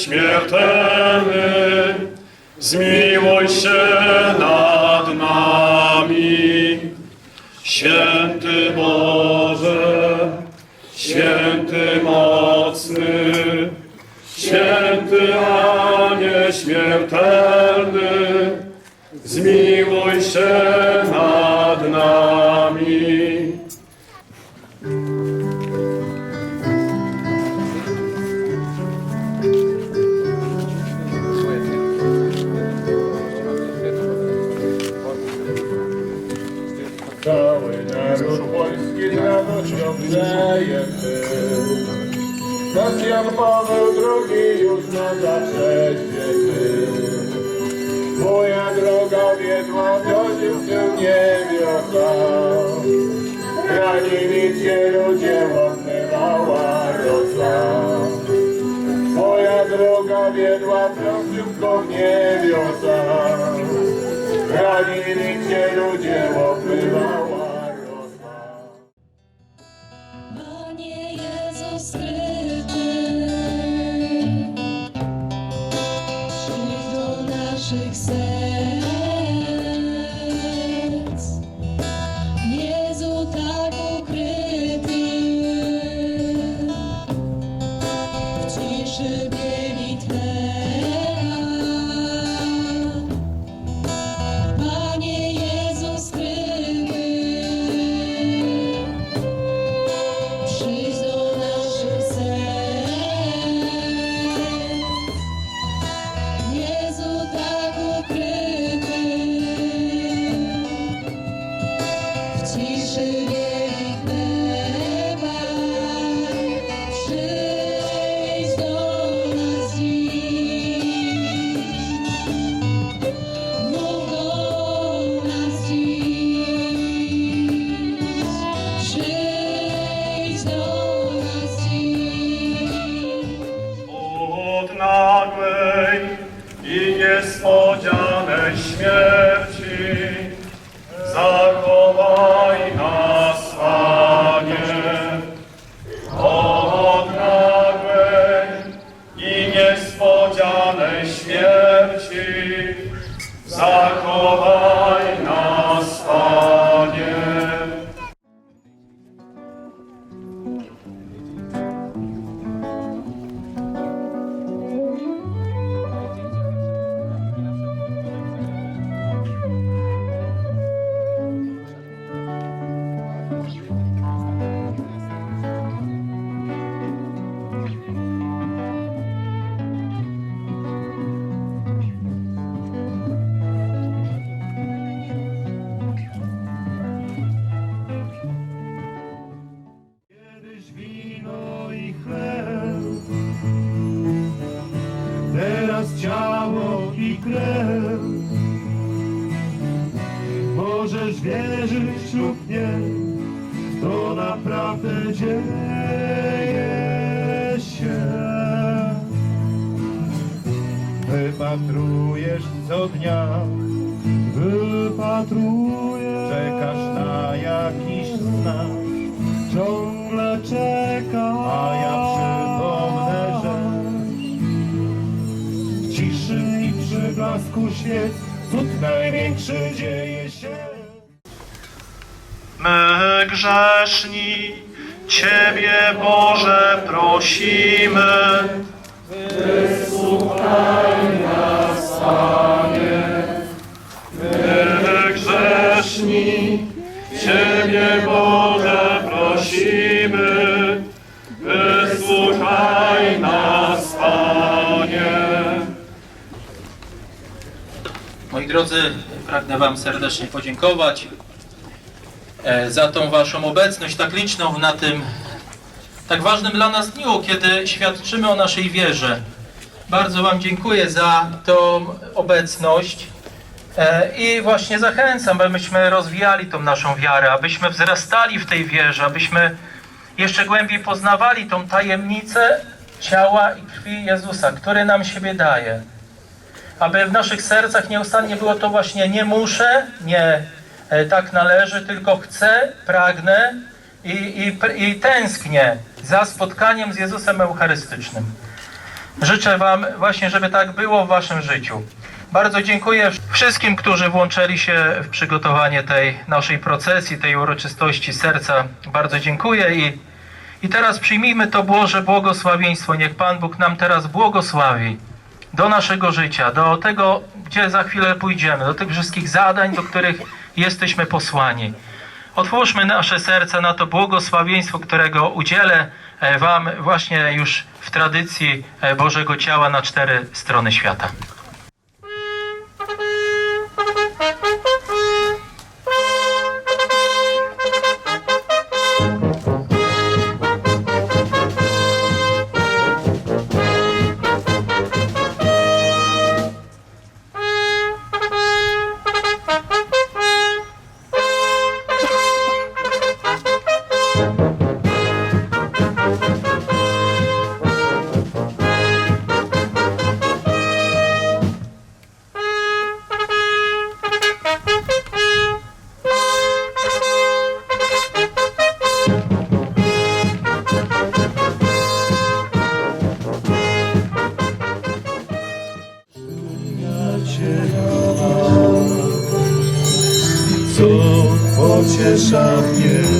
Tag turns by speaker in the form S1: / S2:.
S1: nieśmiertelny, zmiłuj się nad nami. Święty Boże, święty mocny, święty a nieśmiertelny, zmiłuj się nad nami.
S2: Cały naród polski z radością przejęty. Nas Jan Paweł II już na zawsze święty. Moja droga wiedła wioził się niebiosa. Ranili cię ludzie łamywała rosa. Moja droga wiedła prościutko w niebiosa. Ranili cię ludzie łapywała
S3: Przyjdź do naszych serc. Jezu tak ukryty, w
S2: teraz ciało i krew. Możesz wierzyć lub nie, to naprawdę dzieje się. Wypatrujesz co dnia, wypatrujesz, czekasz na jakiś znak ciągle czeka. Świec cud największy dzieje się.
S1: My grzeszni, Ciebie Boże prosimy. Wysłuchaj nas, Panie. My grzeszni, Ciebie Boże prosimy.
S4: Drodzy, pragnę Wam serdecznie podziękować e, za tą Waszą obecność tak liczną na tym tak ważnym dla nas dniu, kiedy świadczymy o naszej wierze. Bardzo Wam dziękuję za tą obecność e, i właśnie zachęcam, abyśmy rozwijali tą naszą wiarę, abyśmy wzrastali w tej wierze, abyśmy jeszcze głębiej poznawali tą tajemnicę ciała i krwi Jezusa, który nam siebie daje aby w naszych sercach nieustannie było to właśnie nie muszę, nie e, tak należy, tylko chcę, pragnę i, i, i tęsknię za spotkaniem z Jezusem Eucharystycznym. Życzę Wam właśnie, żeby tak było w Waszym życiu. Bardzo dziękuję wszystkim, którzy włączyli się w przygotowanie tej naszej procesji, tej uroczystości serca. Bardzo dziękuję i, i teraz przyjmijmy to Boże błogosławieństwo. Niech Pan Bóg nam teraz błogosławi do naszego życia, do tego, gdzie za chwilę pójdziemy, do tych wszystkich zadań, do których jesteśmy posłani. Otwórzmy nasze serca na to błogosławieństwo, którego udzielę e, Wam właśnie już w tradycji e, Bożego Ciała na cztery strony świata.
S2: Pociesza mnie,